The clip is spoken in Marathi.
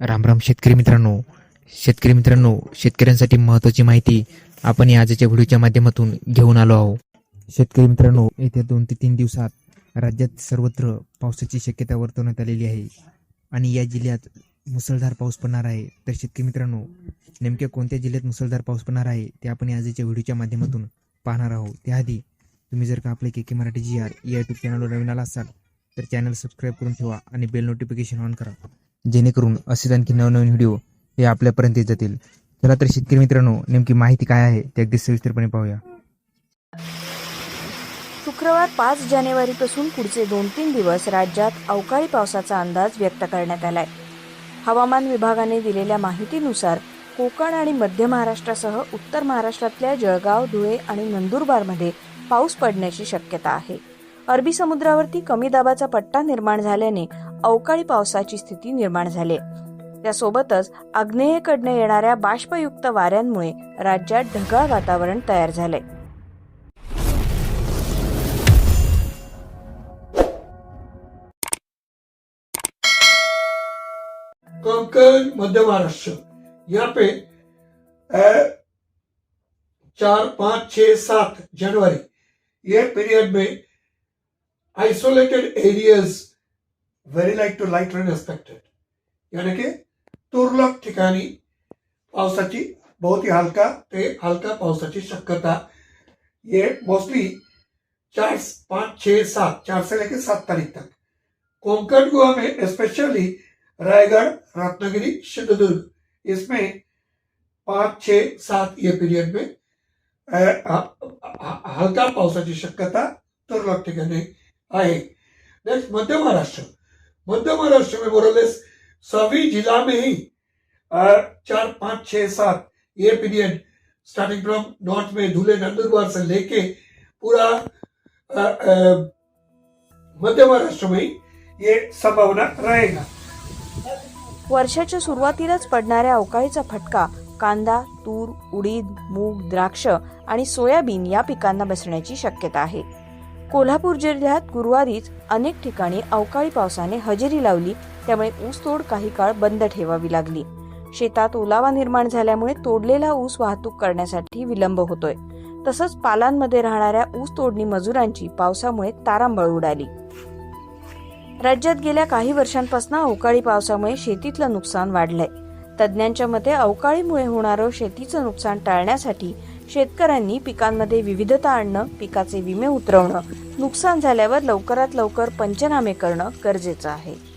रामराम शेतकरी मित्रांनो. शेतकरी मित्रांनो शेतकऱ्यांसाठी महत्त्वाची माहिती आपण या आजच्या व्हिडिओच्या माध्यमातून घेऊन आलो आहोत. शेतकरी मित्रांनो येत्या दोन ते तीन दिवसात राज्यात सर्वत्र पावसाची शक्यता वर्तवण्यात आलेली आहे आणि या जिल्ह्यात मुसळधार पाऊस पडणार आहे. तर शेतकरी मित्रांनो नेमक्या कोणत्या जिल्ह्यात मुसळधार पाऊस पडणार आहे ते आपण या आजच्या व्हिडिओच्या माध्यमातून पाहणार आहोत. त्याआधी तुम्ही जर का आपले K K Marathi G R या यूट्यूब चॅनलवर नवीन आला असाल तर चॅनल सबस्क्राईब करून ठेवा आणि बेल नोटिफिकेशन ऑन करा. जेणेकरून असेच आणखी नवनवीन व्हिडिओ हे आपल्यापर्यंत येत जातील. चला तर शेतकरी मित्रांनो नेमकी माहिती काय आहे ते अगदी सविस्तरपणे पाहूया. शुक्रवार पाच जानेवारीपासून पुढचे दोन तीन दिवस राज्यात अवकाळी पावसाचा अंदाज व्यक्त करण्यात आलाय. हवामान विभागाने दिलेल्या माहितीनुसार कोकण आणि मध्य महाराष्ट्रासह उत्तर महाराष्ट्रातल्या जळगाव धुळे आणि नंदुरबारमध्ये पाऊस पडण्याची शक्यता आहे. अरबी समुद्रावरती कमी दाबाचा पट्टा निर्माण झाल्याने अवकाळी पावसाची स्थिती निर्माण झाली. त्यासोबतच आग्नेयेकडनं येणाऱ्या बाष्पयुक्त वाऱ्यांमुळे राज्यात ढगाळ वातावरण तयार झालंय. कोंकण मध्य महाराष्ट्र. यहाँ पे चार पाँच छः सात जनवरी. ये पीरियड में isolated areas very like to light rain expected यानी की तुरळक ठिकाणी पावसाची बहुत ही हलका ते हलका पावसाची शक्यता ये मोस्टली चार पाँच छः सात चार से लेकर सात तारीख तक कोंकण गोवा में स्पेशली रायगढ़ रत्नागिरी सिंधुदुर्ग इसमें पाच छः सात ये पीरियड में हलका पावसाची शक्यता तुरळक ठिकाणी आहे नेक्स्ट मध्य महाराष्ट्र मध्य महाराष्ट्र में मोरलेस सभी जिला में ही चार पाँच छः सात ये पीरियड स्टार्टिंग फ्रॉम नॉर्थ में धुले नंदुरबार से लेके पूरा मध्य महाराष्ट्र में ही ये संभावना रहेगा। वर्षाच्या सुरुवातीलाच पडणाऱ्या अवकाळीचा फटका कांदा तूर उडीद मूग द्राक्ष आणि सोयाबीन या पिकांना बसण्याची शक्यता आहे. कोल्हापूर जिल्ह्यात गुरुवारीच अनेक ठिकाणी अवकाळी पावसाने हजेरी लावली त्यामुळे ऊसतोड काही काळ बंद ठेवावी लागली. शेतात ओलावा निर्माण झाल्यामुळे तोडलेला ऊस वाहतूक करण्यासाठी विलंब होतोय. तसंच पालांमध्ये राहणाऱ्या ऊस तोडणी मजुरांची पावसामुळे तारांबळ उडाली. राज्यात गेल्या काही वर्षांपासून अवकाळी पावसामुळे शेतीतलं नुकसान वाढलंय. तज्ज्ञांच्या मते अवकाळीमुळे होणारं शेतीचं नुकसान टाळण्यासाठी शेतकऱ्यांनी पिकांमध्ये विविधता आणणं पिकाचे विमे उतरवणं नुकसान झाल्यावर लवकरात लवकर पंचनामे करणं गरजेचं आहे.